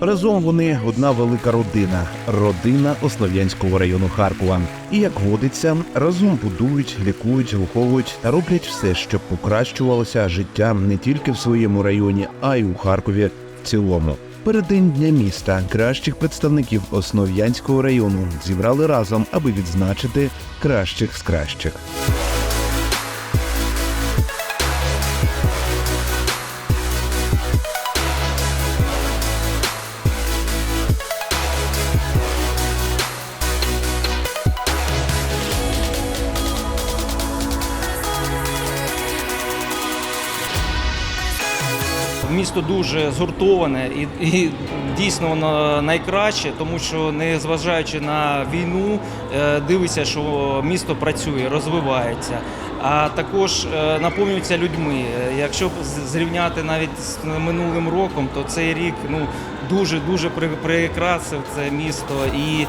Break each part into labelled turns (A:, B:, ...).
A: Разом вони одна велика родина, родина Основ'янського району Харкова. І як водиться, разом будують, лікують, виховують та роблять все, щоб покращувалося життя не тільки в своєму районі, а й у Харкові в цілому. Переддень дня міста кращих представників Основ'янського району зібрали разом, аби відзначити кращих з кращих.
B: Місто дуже згуртоване і, і дійсно воно найкраще, тому що незважаючи на війну, е, дивишся, що місто працює, розвивається, а також е, наповнюється людьми. Якщо зрівняти навіть з минулим роком, то цей рік ну дуже дуже прикрасив це місто і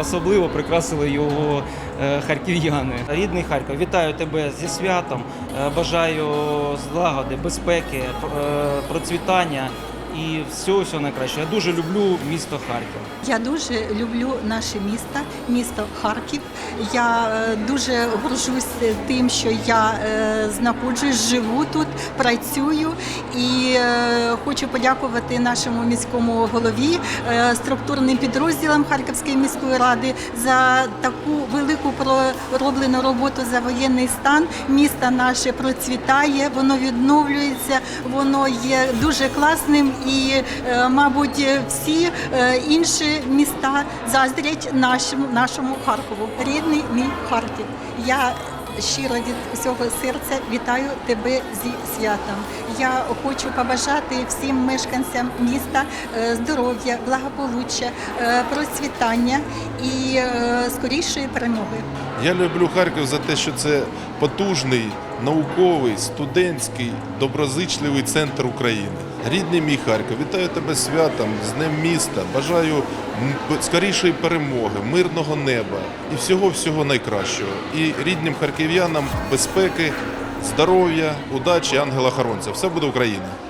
B: особливо прикрасили його харків'яни. Рідний Харків, вітаю тебе зі святом. Е, Бажаю злагоди, безпеки, е, процвітання і всього всього найкращого. Я дуже люблю місто Харків.
C: Я дуже люблю наше місто, місто Харків. Я е, дуже горжусь тим, що я е, знаходжусь, живу тут, працюю і е, хочу подякувати нашому міському голові, структурним підрозділам Харківської міської ради за таку велику пророблену роботу за воєнний стан. Місто наше процвітає, воно відновлюється, воно є дуже класним і, е, мабуть, всі е, інші міста заздрять нашому нашому Харкову. Рідний мій Харків. Я щиро від усього серця вітаю тебе зі святом. Я хочу побажати всім мешканцям міста е, здоров'я, благополуччя, процвітання і скорішої перемоги.
D: Я люблю Харків за те, що це потужний, науковий, студентський, доброзичливий центр України. Рідний мій Харків, вітаю тебе святом, з Днем міста. Бажаю скорішої перемоги, мирного неба і всього-всього найкращого. І рідним харків'янам безпеки, здоров'я, удачі, ангела-хоронця. Все буде Україна!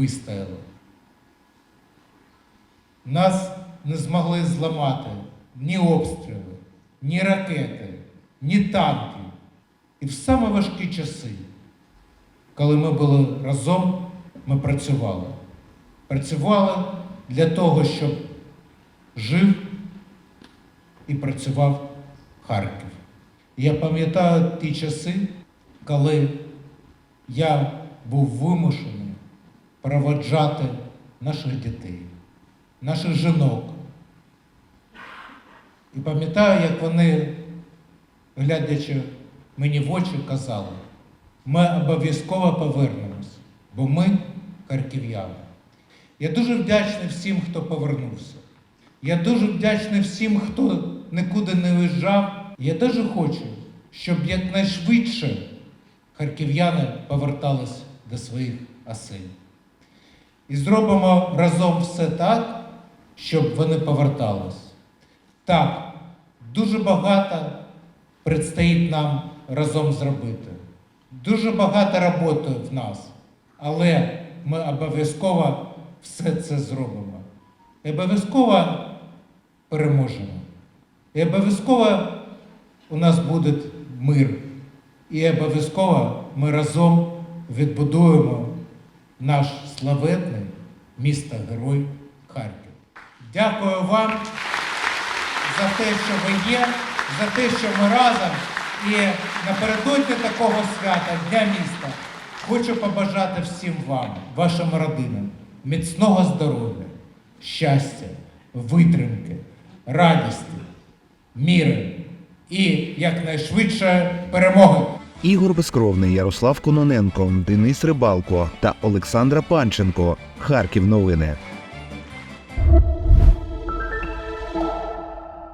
E: Вистояли. Нас не змогли зламати ні обстріли, ні ракети, ні танки. І в саме важкі часи, коли ми були разом, ми працювали. Працювали для того, щоб жив і працював Харків. Я пам'ятаю ті часи, коли я був вимушений проводжати наших дітей, наших жінок. І пам'ятаю, як вони, глядячи мені в очі, казали, ми обов'язково повернемось, бо ми харків'яни. Я дуже вдячний всім, хто повернувся. Я дуже вдячний всім, хто нікуди не виїжджав. Я дуже хочу, щоб якнайшвидше харків'яни повертались до своїх осель. І зробимо разом все так, щоб вони повертались. Так, дуже багато предстоїть нам разом зробити. Дуже багато роботи в нас, але ми обов'язково все це зробимо. І обов'язково переможемо. І обов'язково у нас буде мир. І обов'язково ми разом відбудуємо наш славетний місто-герой Харків. Дякую вам за те, що ви є, за те, що ми разом. І напередодні такого свята, Дня міста, хочу побажати всім вам, вашим родинам, міцного здоров'я, щастя, витримки, радості, міри і якнайшвидше перемоги.
A: Ігор Безкровний, Ярослав Кононенко, Денис Рибалко та Олександра Панченко. Харків новини.